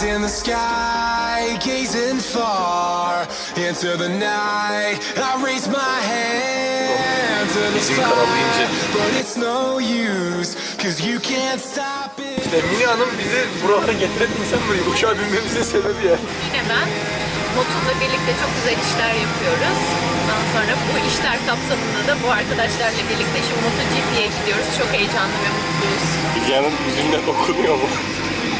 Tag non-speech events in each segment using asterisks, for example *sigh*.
Eyes in the sky, gazing far into the night. I raise my hand to the sky, but it's no use, cause you can't stop it. İşte Mine Hanım bizi buralara getiren insan böyle uçağa binmemizin sebebi ya. Yine ben Motu'la birlikte çok güzel işler yapıyoruz. Ondan sonra bu işler kapsamında da bu arkadaşlarla birlikte şimdi MotoGP'ye gidiyoruz. Çok heyecanlı ve mutluyuz. Bilgehan'ın yüzünden okunuyor mu?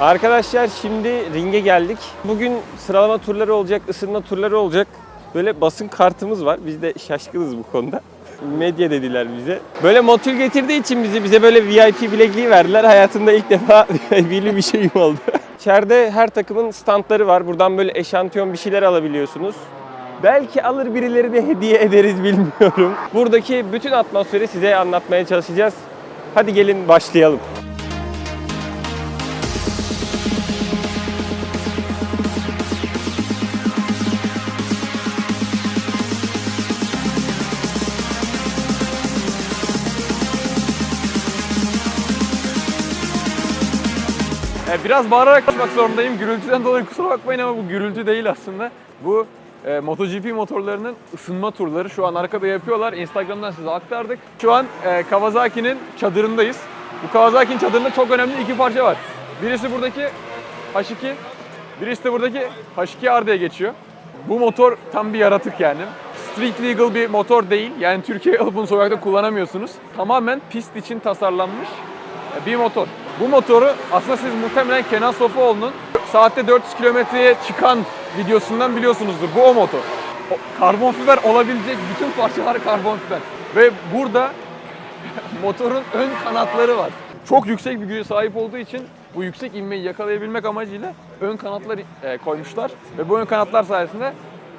Arkadaşlar şimdi ringe geldik. Bugün sıralama turları olacak, ısınma turları olacak. Böyle basın kartımız var. Biz de şaşkınız bu konuda. Medya dediler bize. Böyle motul getirdiği için bizi bize böyle VIP bilekliği verdiler. Hayatımda ilk defa *laughs* VIP'li bir şeyim oldu. İçeride her takımın standları var. Buradan böyle eşantiyon bir şeyler alabiliyorsunuz. Belki alır birileri de hediye ederiz bilmiyorum. Buradaki bütün atmosferi size anlatmaya çalışacağız. Hadi gelin başlayalım. Biraz bağırarak konuşmak zorundayım. Gürültüden dolayı kusura bakmayın ama bu gürültü değil aslında. Bu e, MotoGP motorlarının ısınma turları şu an arkada yapıyorlar. Instagram'dan size aktardık. Şu an e, Kawasaki'nin çadırındayız. Bu Kawasaki'nin çadırında çok önemli iki parça var. Birisi buradaki H2, birisi de buradaki H2R diye geçiyor. Bu motor tam bir yaratık yani. Street legal bir motor değil. Yani Türkiye'ye alıp bunu sokakta kullanamıyorsunuz. Tamamen pist için tasarlanmış bir motor. Bu motoru aslında siz muhtemelen Kenan Sofuoğlu'nun saatte 400 kilometreye çıkan videosundan biliyorsunuzdur. Bu o motor. O, karbon fiber olabilecek bütün parçalar karbon fiber. Ve burada *laughs* motorun ön kanatları var. Çok yüksek bir güce sahip olduğu için bu yüksek inmeyi yakalayabilmek amacıyla ön kanatlar e, koymuşlar. Ve bu ön kanatlar sayesinde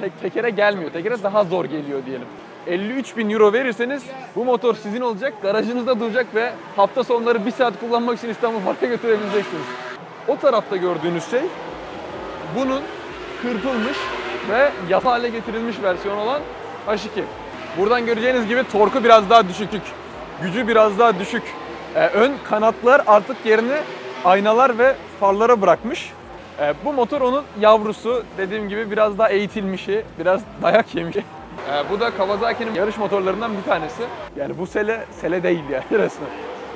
tek, tekere gelmiyor. Tekere daha zor geliyor diyelim. 53 bin euro verirseniz bu motor sizin olacak, garajınızda duracak ve hafta sonları bir saat kullanmak için İstanbul Park'a götürebileceksiniz. O tarafta gördüğünüz şey bunun kırpılmış ve yapı hale getirilmiş versiyon olan H2. Buradan göreceğiniz gibi torku biraz daha düşüklük, gücü biraz daha düşük. Ee, ön kanatlar artık yerini aynalar ve farlara bırakmış. Ee, bu motor onun yavrusu. Dediğim gibi biraz daha eğitilmişi, biraz dayak yemişi. Ee, bu da Kawasaki'nin yarış motorlarından bir tanesi. Yani bu sele, sele değil yani *laughs* resmen.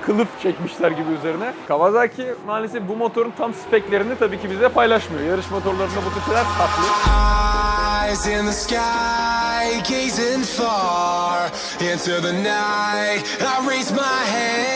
Kılıf çekmişler gibi üzerine. Kawasaki maalesef bu motorun tam speklerini tabii ki bize paylaşmıyor. Yarış motorlarında bu tür şeyler saklı. Eyes in the sky, gazing far into the night. I raise my hand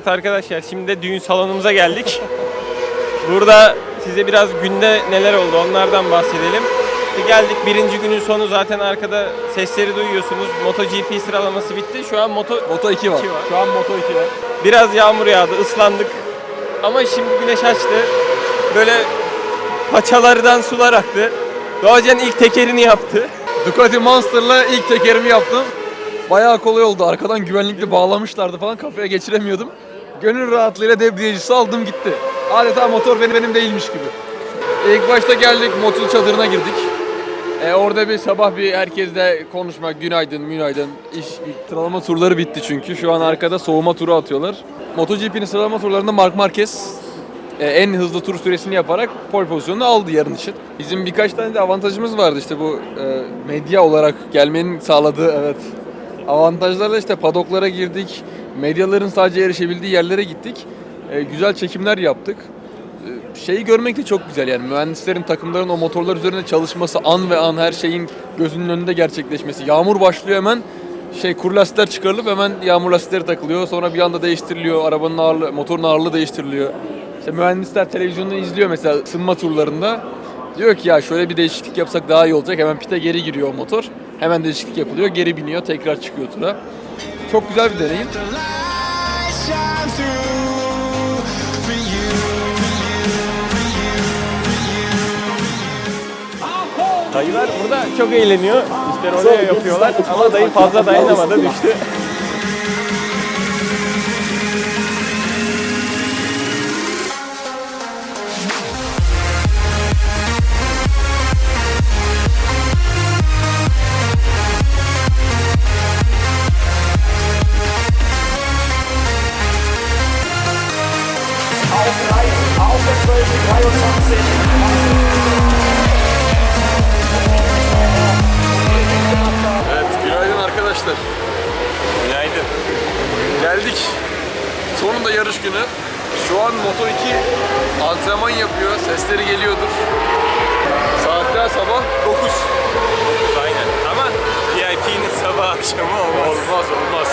Evet arkadaşlar şimdi de düğün salonumuza geldik. Burada size biraz günde neler oldu onlardan bahsedelim. İşte geldik birinci günün sonu zaten arkada sesleri duyuyorsunuz. MotoGP sıralaması bitti. Şu an Moto Moto 2 var. Var. Şu an Moto 2 var. Biraz yağmur yağdı, ıslandık. Ama şimdi güneş açtı. Böyle paçalardan sular aktı. Doğacan ilk tekerini yaptı. Ducati Monster'la ilk tekerimi yaptım. Bayağı kolay oldu. Arkadan güvenlikli bağlamışlardı falan. Kafaya geçiremiyordum. Gönül rahatlığıyla debriyajı aldım gitti. Adeta motor benim benim değilmiş gibi. İlk başta geldik motul çadırına girdik. E, orada bir sabah bir herkesle konuşmak, günaydın, günaydın. İş, sıralama turları bitti çünkü. Şu an arkada soğuma turu atıyorlar. MotoGP'nin sıralama turlarında Marc Marquez e, en hızlı tur süresini yaparak pole pozisyonunu aldı yarın için. Bizim birkaç tane de avantajımız vardı işte bu e, medya olarak gelmenin sağladığı evet avantajlarla işte padoklara girdik. Medyaların sadece erişebildiği yerlere gittik. E, güzel çekimler yaptık. E, şeyi görmek de çok güzel yani mühendislerin takımların o motorlar üzerinde çalışması an ve an her şeyin gözünün önünde gerçekleşmesi. Yağmur başlıyor hemen şey kur lastikler çıkarılıp hemen yağmur lastikleri takılıyor. Sonra bir anda değiştiriliyor. Arabanın ağırlığı, motorun ağırlığı değiştiriliyor. İşte mühendisler televizyonda izliyor mesela ısınma turlarında. Diyor ki ya şöyle bir değişiklik yapsak daha iyi olacak. Hemen pite geri giriyor o motor. Hemen değişiklik yapılıyor. Geri biniyor. Tekrar çıkıyor tura. Çok güzel bir deneyim. Dayılar burada çok eğleniyor. İşte oraya yapıyorlar ama dayı fazla dayanamadı düştü. 2 antrenman yapıyor. Sesleri geliyordur. Saatler sabah 9. Aynen ama VIP'nin sabah akşamı olmaz. Olmaz olmaz.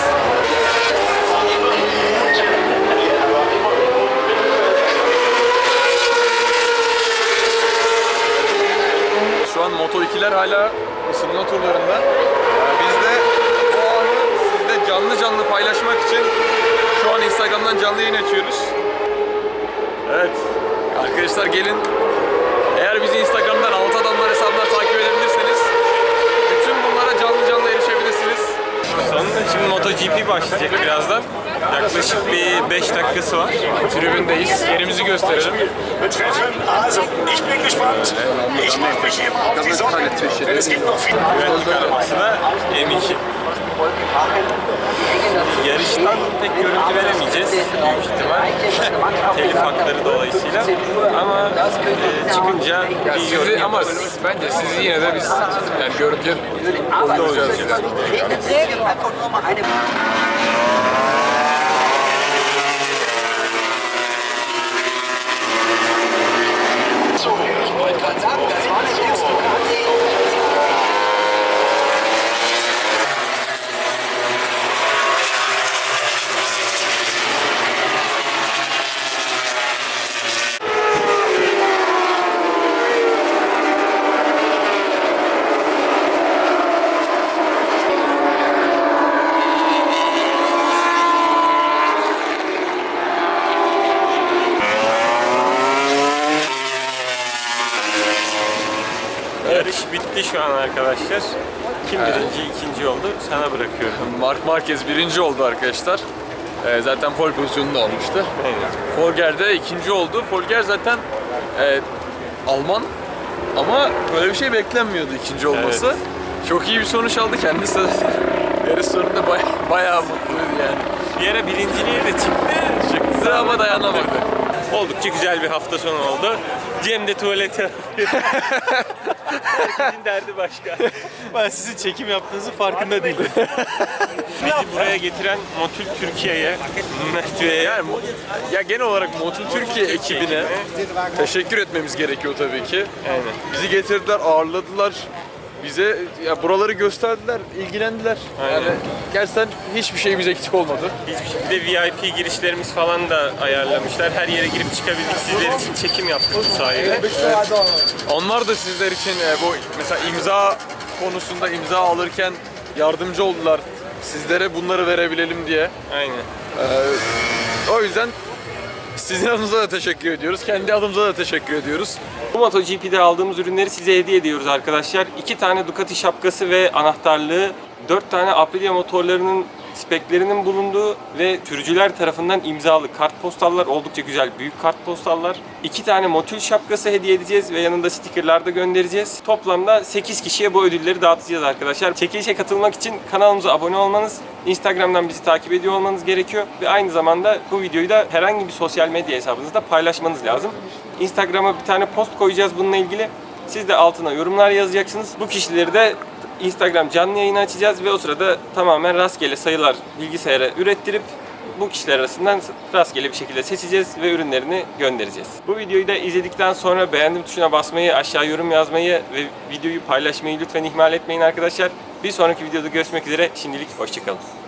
Şu an Moto 2'ler hala ısınma turlarında. Ee, Biz de o anı sizle canlı canlı paylaşmak için şu an Instagram'dan canlı yayın açıyoruz. Evet. Arkadaşlar gelin. Eğer bizi Instagram'dan Alt Adamlar hesabından takip edebilirseniz bütün bunlara canlı canlı erişebilirsiniz. Sonunda şimdi MotoGP başlayacak birazdan. Yaklaşık bir 5 dakikası var. Tribündeyiz. Yerimizi gösterelim. Güvenlik arabası da M2. Yarıştan pek görüntü veremeyeceğiz büyük ihtimal. *laughs* Telif hakları dolayısıyla. Ama e, çıkınca bir Sizi yorum ama bence sizi yine de biz yani görüntü olacağız. Ich Yarış bitti şu an arkadaşlar. Kim birinci, ikinci oldu? Sana bırakıyorum. Mark Marquez birinci oldu arkadaşlar. Ee, zaten pole pozisyonunu da almıştı. Aynen. Folger de ikinci oldu. Folger zaten e, Alman ama böyle bir şey beklenmiyordu ikinci olması. Evet. Çok iyi bir sonuç aldı kendisi. *laughs* Yarış sonunda baya, bayağı mutluydu yani. Bir ara birinciliğe de çıktı. Çıktı ama dayanamadı. Oldukça güzel bir hafta sonu oldu. Cem de tuvalete *laughs* Herkesin derdi başka. Ben sizin çekim yaptığınızın farkında değilim. Bizi buraya getiren Motul Türkiye'ye, Mertü'ye Yani mo- ya genel olarak Motul Türkiye ekibine teşekkür etmemiz gerekiyor tabii ki. Aynen. Bizi getirdiler, ağırladılar. Bize ya buraları gösterdiler, ilgilendiler. Aynen. Yani gerçekten hiçbir şeyimiz eksik olmadı. Hiçbir şey. Bir de VIP girişlerimiz falan da ayarlamışlar. Her yere girip çıkabildik. Sizler için çekim yaptık bu sayede. Onlar da sizler için e, bu mesela imza konusunda imza alırken yardımcı oldular. Sizlere bunları verebilelim diye. Aynen. O yüzden sizin adınıza da teşekkür ediyoruz. Kendi adımıza da teşekkür ediyoruz. Bu MotoGP'de aldığımız ürünleri size hediye ediyoruz arkadaşlar. 2 tane Ducati şapkası ve anahtarlığı, 4 tane Aprilia motorlarının speklerinin bulunduğu ve sürücüler tarafından imzalı kartpostallar oldukça güzel büyük kartpostallar. 2 tane Motul şapkası hediye edeceğiz ve yanında stikerler de göndereceğiz. Toplamda 8 kişiye bu ödülleri dağıtacağız arkadaşlar. Çekilişe katılmak için kanalımıza abone olmanız, Instagram'dan bizi takip ediyor olmanız gerekiyor ve aynı zamanda bu videoyu da herhangi bir sosyal medya hesabınızda paylaşmanız lazım. Instagram'a bir tane post koyacağız bununla ilgili. Siz de altına yorumlar yazacaksınız. Bu kişileri de Instagram canlı yayını açacağız ve o sırada tamamen rastgele sayılar bilgisayara ürettirip bu kişiler arasından rastgele bir şekilde seçeceğiz ve ürünlerini göndereceğiz. Bu videoyu da izledikten sonra beğendim tuşuna basmayı, aşağı yorum yazmayı ve videoyu paylaşmayı lütfen ihmal etmeyin arkadaşlar. Bir sonraki videoda görüşmek üzere. Şimdilik hoşçakalın.